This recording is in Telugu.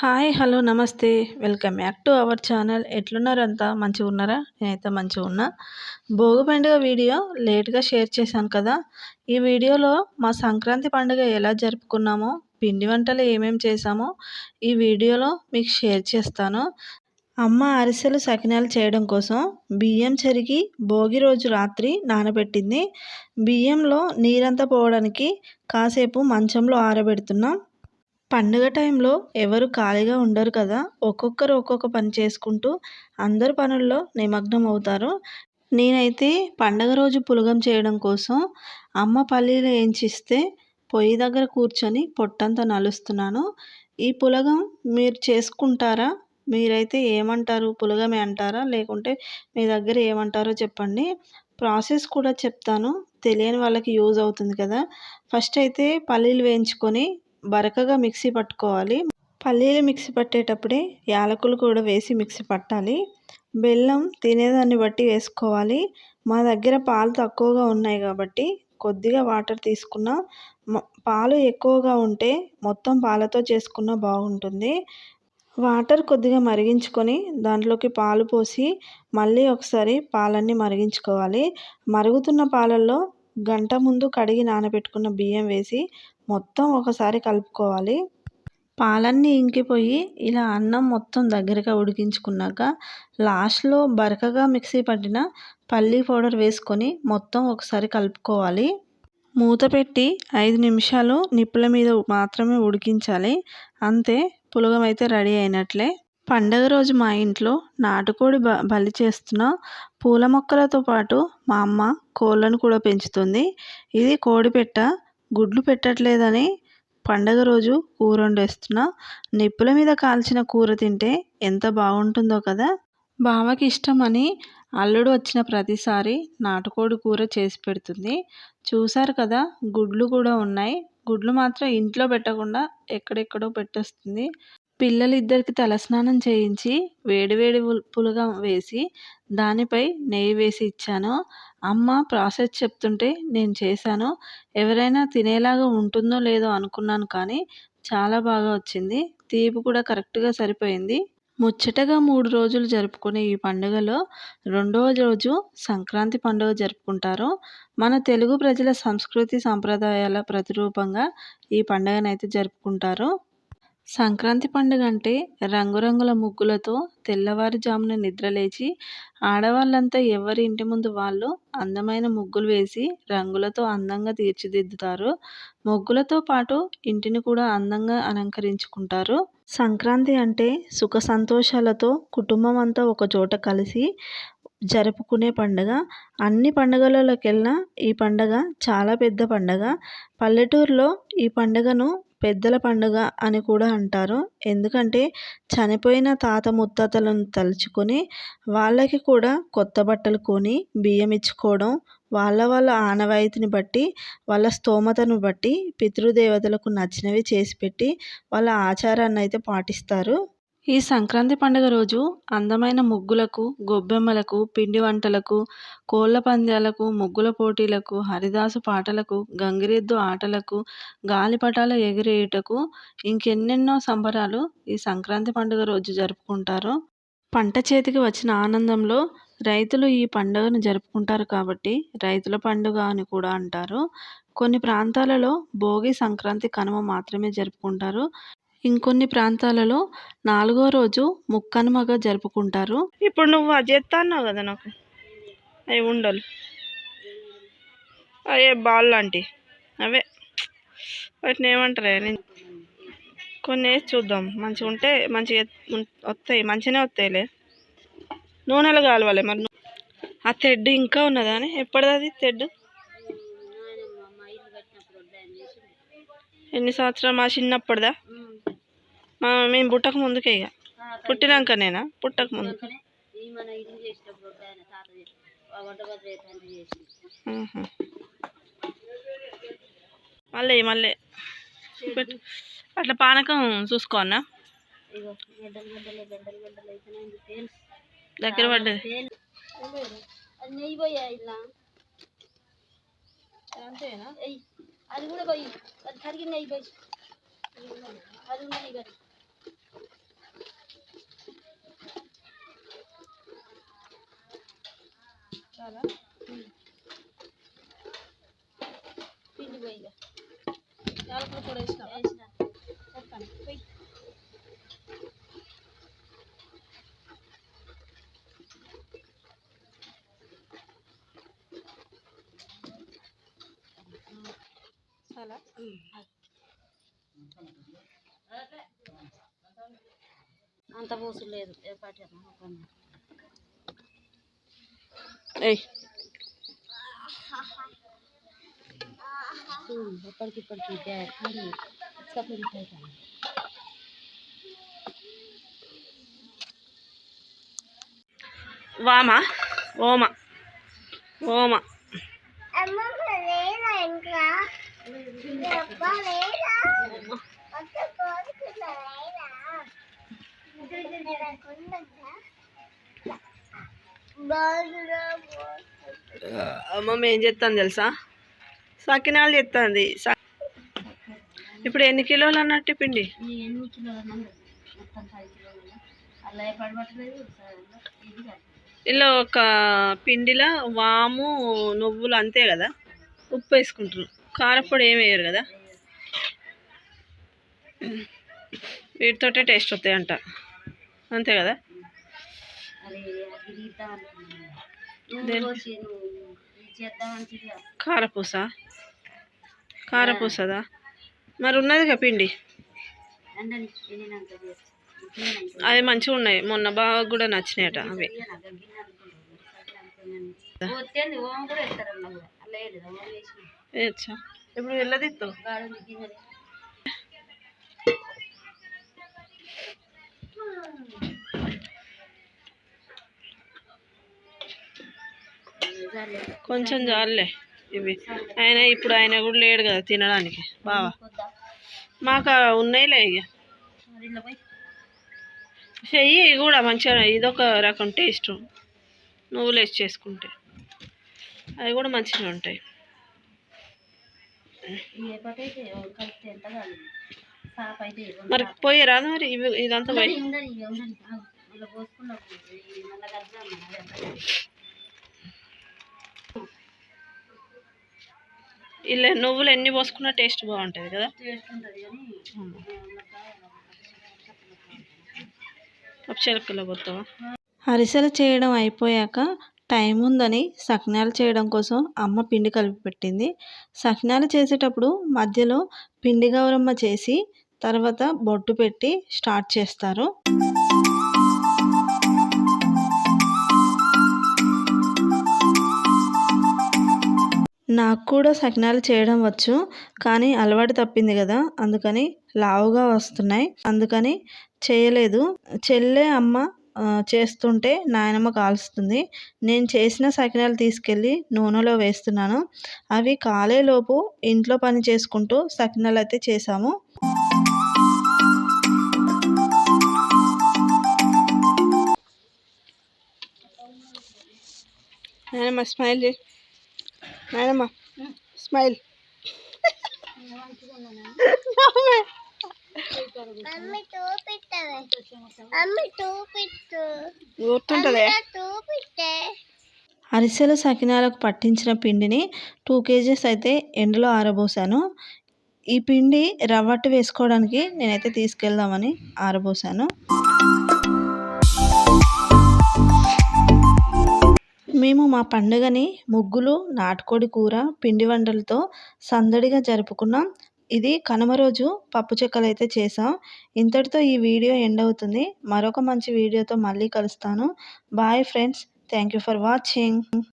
హాయ్ హలో నమస్తే. Welcome back to our channel. ఎట్లున్నారు అంతా మంచిగా ఉన్నారా నేనైతే మంచిగా ఉన్నా భోగి పండుగ వీడియో లేట్గా షేర్ చేశాను కదా. ఈ వీడియోలో మా సంక్రాంతి పండుగ ఎలా జరుపుకున్నామో పిండి వంటలు ఏమేమి చేసామో ఈ వీడియోలో మీకు షేర్ చేస్తాను. అమ్మ అరిసెలు సకినాలు చేయడం కోసం బియ్యం చెరిగి భోగి రోజు రాత్రి నానబెట్టింది. బియ్యంలో నీరంతా పోవడానికి కాసేపు మంచంలో ఆరబెడుతున్నాం. పండుగ టైంలో ఎవరు ఖాళీగా ఉండరు కదా. ఒక్కొక్కరు ఒక్కొక్క పని చేసుకుంటూ అందరు పనుల్లో నిమగ్నం అవుతారు. నేనైతే పండగ రోజు పులగం చేయడం కోసం అమ్మ పల్లీలు వేయించిస్తే పొయ్యి దగ్గర కూర్చొని పొట్టంతా నలుస్తున్నాను. ఈ పులగం మీరు చేసుకుంటారా? మీరైతే ఏమంటారు? పులగమే అంటారా? లేకుంటే మీ దగ్గర ఏమంటారో చెప్పండి. ప్రాసెస్ కూడా చెప్తాను. తెలియని వాళ్ళకి యూజ్ అవుతుంది కదా. ఫస్ట్ అయితే పల్లీలు వేయించుకొని బరకగా మిక్సీ పట్టుకోవాలి. పల్లీలు మిక్సీ పట్టేటప్పుడే యాలకులు కూడా వేసి మిక్సీ పట్టాలి. బెల్లం తినేదాన్ని బట్టి వేసుకోవాలి. మా దగ్గర పాలు తక్కువగా ఉన్నాయి కాబట్టి కొద్దిగా వాటర్ తీసుకున్న పాలు ఎక్కువగా ఉంటే మొత్తం పాలతో చేసుకున్న బాగుంటుంది. వాటర్ కొద్దిగా మరిగించుకొని దాంట్లోకి పాలు పోసి మళ్ళీ ఒకసారి పాలన్నీ మరిగించుకోవాలి. మరుగుతున్న పాలల్లో గంట ముందు కడిగి నానబెట్టుకున్న బియ్యం వేసి మొత్తం ఒకసారి కలుపుకోవాలి. పాలన్నీ ఇంకిపోయి ఇలా అన్నం మొత్తం దగ్గరగా ఉడికించుకున్నాక లాస్ట్లో బరకగా మిక్సీ పట్టిన పల్లీ పౌడర్ వేసుకొని మొత్తం ఒకసారి కలుపుకోవాలి. మూత పెట్టి ఐదు నిమిషాలు నిప్పుల మీద మాత్రమే ఉడికించాలి. అంతే పులగం అయితే రెడీ అయినట్లే. పండగ రోజు మా ఇంట్లో నాటుకోడి బ బలి చేస్తున్న పూల మొక్కలతో పాటు మా అమ్మ కోళ్ళను కూడా పెంచుతుంది. ఇది కోడిపెట్ట గుడ్లు పెట్టట్లేదని పండగ రోజు కూర వండేస్తున్నా. నిప్పుల మీద కాల్చిన కూర తింటే ఎంత బాగుంటుందో కదా? బావకి ఇష్టమని అల్లుడు వచ్చిన ప్రతిసారి నాటుకోడి కూర చేసి పెడుతుంది. చూశారు కదా గుడ్లు కూడా ఉన్నాయి. గుడ్లు మాత్రం ఇంట్లో పెట్టకుండా ఎక్కడెక్కడో పెట్టేస్తుంది. పిల్లలిద్దరికి తలస్నానం చేయించి వేడివేడి పులుగా వేసి దానిపై నెయ్యి వేసి ఇచ్చాను. అమ్మ ప్రాసెస్ చెప్తుంటే నేను చేశాను. ఎవరైనా తినేలాగా ఉంటుందో లేదో అనుకున్నాను కానీ చాలా బాగా వచ్చింది. తీపి కూడా కరెక్ట్గా సరిపోయింది. ముచ్చటగా మూడు రోజులు జరుపుకునే ఈ పండుగలో రెండవ రోజు సంక్రాంతి పండుగ జరుపుకుంటారు. మన తెలుగు ప్రజల సంస్కృతి సంప్రదాయాల ప్రతిరూపంగా ఈ పండుగనైతే జరుపుకుంటారు. సంక్రాంతి పండుగ అంటే రంగురంగుల ముగ్గులతో తెల్లవారుజామున నిద్రలేచి ఆడవాళ్ళంతా ఎవరి ఇంటి ముందు వాళ్ళు అందమైన ముగ్గులు వేసి రంగులతో అందంగా తీర్చిదిద్దుతారు. ముగ్గులతో పాటు ఇంటిని కూడా అందంగా అలంకరించుకుంటారు. సంక్రాంతి అంటే సుఖ సంతోషాలతో కుటుంబం అంతా ఒక చోట కలిసి జరుపుకునే పండుగ. అన్ని పండుగలలోకెల్లా ఈ పండుగ చాలా పెద్ద పండుగ. పల్లెటూరులో ఈ పండుగను పెద్దల పండుగ అని కూడా అంటారు. ఎందుకంటే చనిపోయిన తాత ముత్తాతలను తలుచుకొని వాళ్ళకి కూడా కొత్త బట్టలు కొని బియ్యం ఇచ్చుకోవడం వాళ్ళ వాళ్ళ ఆనవాయితీని బట్టి వాళ్ళ స్తోమతను బట్టి పితృదేవతలకు నచ్చినవి చేసి పెట్టి వాళ్ళ ఆచారాన్ని అయితే పాటిస్తారు. ఈ సంక్రాంతి పండుగ రోజు అందమైన ముగ్గులకు గొబ్బెమ్మలకు పిండి వంటలకు కోళ్ళ పందాలకు ముగ్గుల పోటీలకు హరిదాసు పాటలకు గంగిరెద్దు ఆటలకు గాలిపటాలు ఎగిరేయుటకు ఇంకెన్నెన్నో సంబరాలు ఈ సంక్రాంతి పండుగ రోజు జరుపుకుంటారు. పంట చేతికి వచ్చిన ఆనందంలో రైతులు ఈ పండుగను జరుపుకుంటారు కాబట్టి రైతుల పండుగ అని కూడా అంటారు. కొన్ని ప్రాంతాలలో భోగి సంక్రాంతి కనుమ మాత్రమే జరుపుకుంటారు. ఇంకొన్ని ప్రాంతాలలో నాలుగో రోజు ముక్కనుమగా జరుపుకుంటారు. ఇప్పుడు నువ్వు అది అన్నావు కదా నాకు. అవి ఉండలు. అయ్యే బాల్ లాంటి అవే. వాటిని ఏమంటారు నేను కొన్ని వేసి చూద్దాం. మంచిగా ఉంటే మంచిగా వస్తాయి. మంచిగానే వస్తాయిలే. నూనెలు కాలవాలి మరి. ఆ తెడ్డు ఇంకా ఉన్నదా అని? ఎప్పటిది అది తెడ్డు ఎన్ని సంవత్సరాలు? మా చిన్నప్పుడుదా మేము పుట్టక ముందుకే ఇక. పుట్టినాక నేనా పుట్టక ముందు. మళ్ళీ మళ్ళీ. అట్లా పానకం చూసుకోన్నా దగ్గర పడ్డది. అది నెయ్యి పోయా ఇలా అంతేనా? అది కూడా పోయి అది కరిగి నెయ్యి పోయి. అది ఉన్నాయి కదా చాలా పిండి పోయి ఇక. యాలకుల పొడి వేసినావా వేసిన చెప్పండి పోయి చాలా అంత పూసు లేదు. ఎప్పటికిప్పటికి వామ ఓమ ఓమ. అమ్మమ్మ ఏం చేస్తాను తెలుసా? సకినాలు చేస్తుంది ఇప్పుడు ఎన్ని కిలోలు అన్నట్టు పిండి? ఎన్ని కిలోలు అలా పడబట్టలేదు ఇలా ఒక పిండిలో వాము నువ్వులు అంతే కదా. ఉప్పు వేసుకుంటారు కారపొడి ఏమి వేయరు కదా. వీటితోటే టేస్ట్ వస్తాయి అంట అంతే కదా. కారపూస. కారపూసదా? మరి ఉన్నదిగా పిండి? అవి మంచిగా ఉన్నాయి. మొన్న బాగా కూడా నచ్చినాయట అవి. ఇప్పుడు వెళ్ళదిత్తు గిన్నెలు కొంచెం చాలులే ఇవి. ఆయన ఇప్పుడు ఆయన కూడా లేడు కదా తినడానికి. బావా. మాకు ఉన్నాయిలే ఇక చెయ్యి కూడా మంచిగా ఇదొక రకం టేస్ట్. నువ్వులు వేసి చేసుకుంటే. అవి కూడా మంచిగా ఉంటాయి. మరి పోయి రాదు మరి? ఇవి ఇదంతా పోయి ఇలా నువ్వులు ఎన్ని పోసుకున్నా టేస్ట్ బాగుంటుంది కదా? చేస్తుంటుంది పోతావా అరిసెలు చేయడం అయిపోయాక టైం ఉందని సకినాలు చేయడం కోసం అమ్మ పిండి కలిపి పెట్టింది సకినాలు చేసేటప్పుడు మధ్యలో పిండి గౌరమ్మ చేసి తర్వాత బొట్టు పెట్టి స్టార్ట్ చేస్తారు. నాకు కూడా సకినాలు చేయడం వచ్చు కానీ అలవాటు తప్పింది కదా. అందుకని లావుగా వస్తున్నాయి. అందుకని చేయలేదు. చెల్లె అమ్మ చేస్తుంటే నాయనమ్మ కాలుస్తుంది. నేను చేసిన సకినాలు తీసుకెళ్ళి నూనెలో వేస్తున్నాను. అవి కాలేలోపు ఇంట్లో పని చేసుకుంటూ సకినాలు అయితే చేసాము నాయనమ్మ స్మైల్ చేసి నాయనమ్మ స్మైల్ గుర్తుంటుందే. అరిసెలు సకినాలకు పట్టించిన పిండిని టూ కేజీస్ అయితే ఎండలో ఆరబోసాను. ఈ పిండి రవ్వట్టు వేసుకోవడానికి నేనైతే తీసుకెళ్దామని ఆరబోసాను. మేము మా పండుగని ముగ్గులు నాటుకోడి కూర పిండి వంటలతో సందడిగా జరుపుకున్నాం. ఇది కనుమ రోజు పప్పు చెక్కలు అయితే చేసాం ఇంతటితో ఈ వీడియో ఎండ్ అవుతుంది. మరొక మంచి వీడియోతో మళ్ళీ కలుస్తాను. Bye friends. Thank you for watching.